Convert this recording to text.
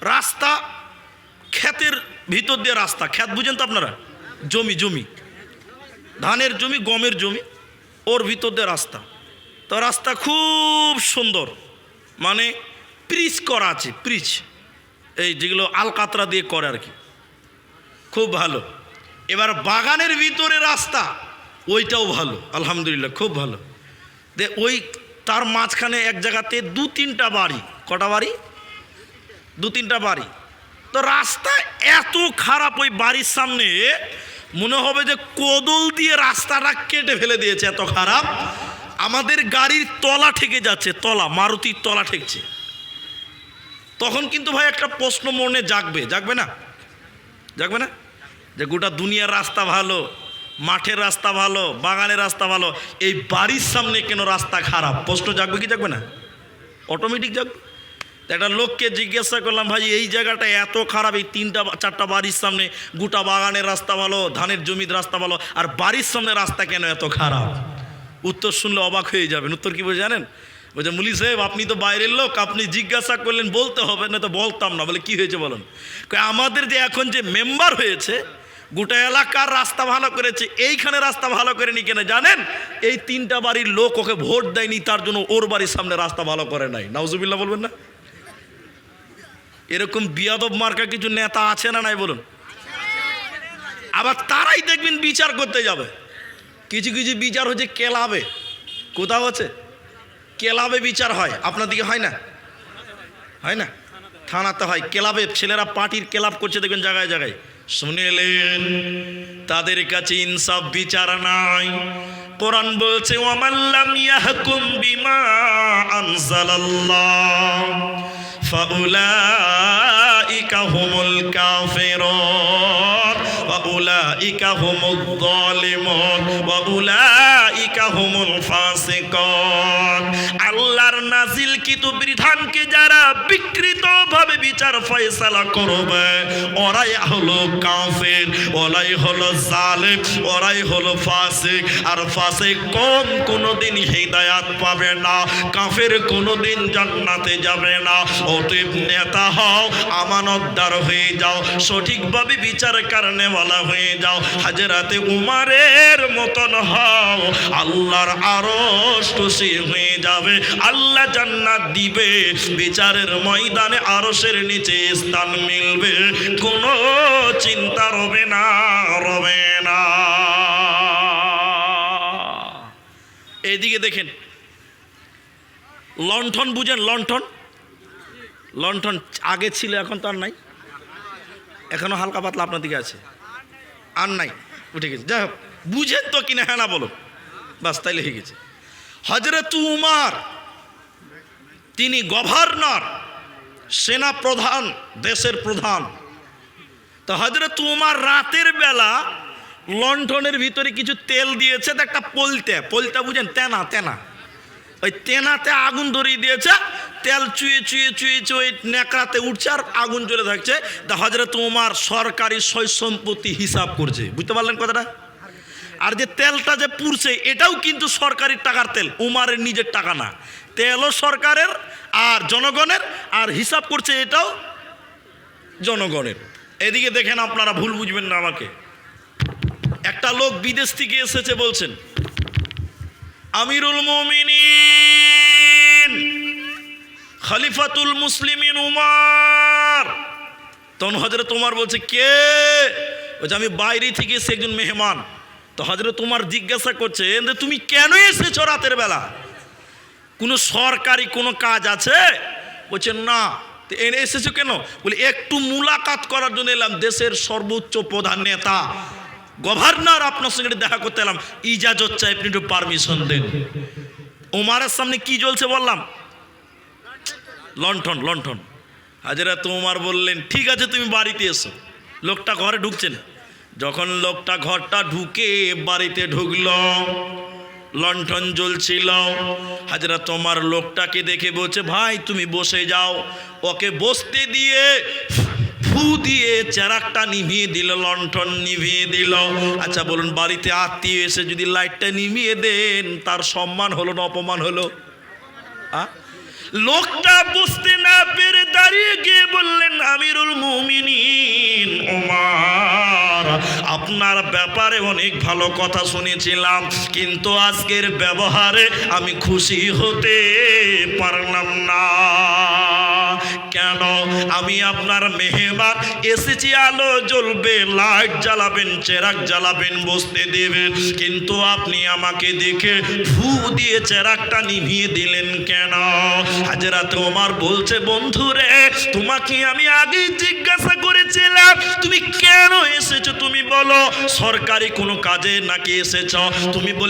রাস্তা, ক্ষেতের ভিতর দিয়ে রাস্তা। ক্ষেত বুঝেন তো আপনারা? জমি জমি। ধানের জমি, গমের জমি, ওর ভিতর দিয়ে রাস্তা। তো রাস্তা খুব সুন্দর। মানে প্রিচ করা আছে প্রিচ এই যেগুলো আলকাতরা দিয়ে করে আর কি। খুব ভালো। এবার বাগানের ভিতরে রাস্তা, ওইটাও ভালো। আলহামদুলিল্লাহ, খুব ভালো। দে ওই তার মাঝখানে এক জায়গাতে দু তিনটা বাড়ি। কটা বাড়ি? দু তিনটা বাড়ি। তো রাস্তা এত খারাপ ওই বাড়ির সামনে, মনে হবে যে কোদল দিয়ে রাস্তাটা কেটে ফেলে দিয়েছে এত খারাপ। আমাদের গাড়ির তলা ঠেকে যাচ্ছে, তলা, মারুতির তলা ঠেকছে। তখন কিন্তু ভাই একটা প্রশ্ন মনে জাগবে জাগবে না? জাগবে না? যে গোটা দুনিয়ার রাস্তা ভালো, মাঠের রাস্তা ভালো, বাগানের রাস্তা ভালো, এই বাড়ির সামনে কেন রাস্তা খারাপ? প্রশ্ন জাগবে কি জাগবে না? অটোমেটিক জাগবে। একটা লোককে জিজ্ঞাসা করলাম, ভাই, এই জায়গাটা এত খারাপ, এই তিনটা চারটা বাড়ির সামনে গোটা বাগানের রাস্তা ভালো, ধানের জমির রাস্তা ভালো, আর বাড়ির সামনে রাস্তা কেন এত খারাপ? উত্তর শুনলে অবাক হয়ে যাবেন। উত্তর কি বলে জানেন? বলছে, মুলি সাহেব, আপনি তো বাইরের লোক, আপনি জিজ্ঞাসা করলেন, বলতে হবে, না তো বলতাম না। বলে, কি হয়েছে বলুন? আমাদের যে এখন যে মেম্বার হয়েছে, গোটা এলাকার রাস্তা ভালো করেছে, এইখানে রাস্তা ভালো করেনি কেন জানেন? এই তিনটা বাড়ির লোক ওকে ভোট দেয়নি, তার জন্য ওর বাড়ির সামনে রাস্তা ভালো করে নাই। নাউজুবিল্লাহ বলবেন না? এরকম বিয়াদব মার্কা কিছু নেতা আছে না নাই বলুন? আবার তারাই দেখবেন বিচার করতে যাবে। কিছু কিছু বিচার হচ্ছে কেলাবে। কোথাও আছে? কেলাবে বিচার হয়। আপনার দিকে হয় না? হয় না? থানাতে হয়। ক্লাবে ছেলেরা পার্টির ক্লাব করছে দেখবেন জায়গায় জায়গায়। শুনেলেন, তাদের কাছে ইনসাফ বিচার নাই। কোরআন বলছে ওয়ামাল্লাম ইয়াহকুম বিমা আনজালাল্লাহ। فأولئك هم الكافرون. وأولئك هم الظالمون. وأولئك هم الفاسقون. আল্লাহর নাজিলকৃত বিধানকে যারা বিকৃতভাবে বিচার ফয়সালা করবে? ওরাই হলো কাফের, ওরাই হলো জালেম, ওরাই হলো ফাসিক। আর ফাসিক কম কোনোদিন হিদায়াত পাবে না, কাফের কোনোদিন জান্নাতে যাবে না। অতএব নেতা হও, আমানতদার হয়ে যাও, সঠিকভাবে বিচার কারণে বলা হয়ে যাও। হাজরাতে উমারের মতন হও, আল্লাহর আরও খুশি হয়ে যাবে। আল্লাহ জান্নাত দিবে। বিচারের ময়দানে আরশের নিচে স্থান মিলবে। কোনো চিন্তা রবে না রবে না। এইদিকে দেখেন। লণ্ঠন বুঝেন, লণ্ঠন? লণ্ঠন আগে ছিল, এখন তো আর নাই। এখনও হালকা পাতলা আপনার দিকে আছে। আর নাই। উঠে গেছে। যাই হোক, বুঝেন তো কিনা হ্যাঁ না বলো বাস তাইলে হয়ে গেছে। হজরত উমার, তিনি গভর্নর, সেনা প্রধান, দেশের প্রধান। তো হজরত উমার রাতের বেলা লণ্ঠনের ভিতরে কিছু তেল দিয়েছে একটা পলতে পলতে বুঝেন, তেনা তেনা। ওই তেনাতে আগুন ধরিয়ে দিয়েছে, তেল চুয়ে চুয়ে চুয়ে চুয়ে নেকড়াতে উঠছে আর আগুন জ্বলে থাকছে। তা হজরত উমার সরকারি সয় সম্পত্তি হিসাব করছে, বুঝতে পারলেন কথাটা? আর যে তেলটা যে পুড়ছে, এটাও কিন্তু সরকারি টাকার তেল। উমারের নিজের টাকা না। তেলও সরকারের আর জনগণের, আর হিসাব করছে এটাও জনগণের। এদিকে দেখেন আপনারা, ভুল বুঝবেন না আমাকে। একটা লোক বিদেশ থেকে এসেছে বলছেন, আমিরুল মমিনিন, খলিফাতুল মুসলিমিন উমার। তখন হজরত তোমার বলছে, কে? বলছে, আমি বাইরে থেকে এসে একজন মেহমান। তো হজরত তোমার জিজ্ঞাসা করছে যে তুমি কেন এসেছ রাতের বেলা? কোনো সরকারি কোনো কাজ আছে? বলছে, না। তো এনে এসেছ কেন? বলে, একটু মুলাকাত করার জন্য এলাম, দেশের সর্বোচ্চ প্রধান নেতা। গভর্নর আপনার সঙ্গে দেখা করতে এলাম। ইজাজত চাই, আপনি একটু পারমিশন দেন। ওমারের সামনে কি জ্বলছে বললাম? লণ্ঠন লণ্ঠন। হাজারা তোমার বললেন, ঠিক আছে, তুমি বাড়িতে এসো। লোকটা ঘরে ঢুকছেন যখন লোকটা ঘরটা ঢুকে বাড়িতে ঢুকলো, লণ্ঠন জ্বলছিল। হাজরা, তোমার লোকটাকে দেখে বলছে, ভাই, তুমি বসে যাও। ওকে বসতে দিয়ে ফু দিয়ে চেরাকটা নিভিয়ে দিল, লণ্ঠন নিভিয়ে দিল। আচ্ছা বলুন, বাড়িতে আত্মীয় এসে যদি লাইটটা নিভিয়ে দেন, তার সম্মান হলো না অপমান হলো? আ? লোকটা বুঝতে না পেরে দাঁড়িয়ে গিয়ে বললেন, আমিরুল মুমিনিন, ওমার, আপনার ব্যাপারে অনেক ভালো কথা শুনেছিলাম, কিন্তু আজকের ব্যবহারে আমি খুশি হতে পারলাম না। কেন আমি আপনার মেহমান। এসেছি আলো, জ্বলবে, লাইট জ্বালাবেন চেরাক জ্বালাবেন, বসতে দেবেন। কিন্তু আপনি আমাকে দেখে ফু দিয়ে চেরাকটা নিভিয়ে দিলেন কেন? হাজরাতে ওমার বলছে, বন্ধুরে, তোমাকে আমি আগেই জিজ্ঞাসা করেছিলাম, তুমি কেন এসেছ? তুমি বলো, সরকারি কোনো কাজে নাকি এসেছ? তুমি বলে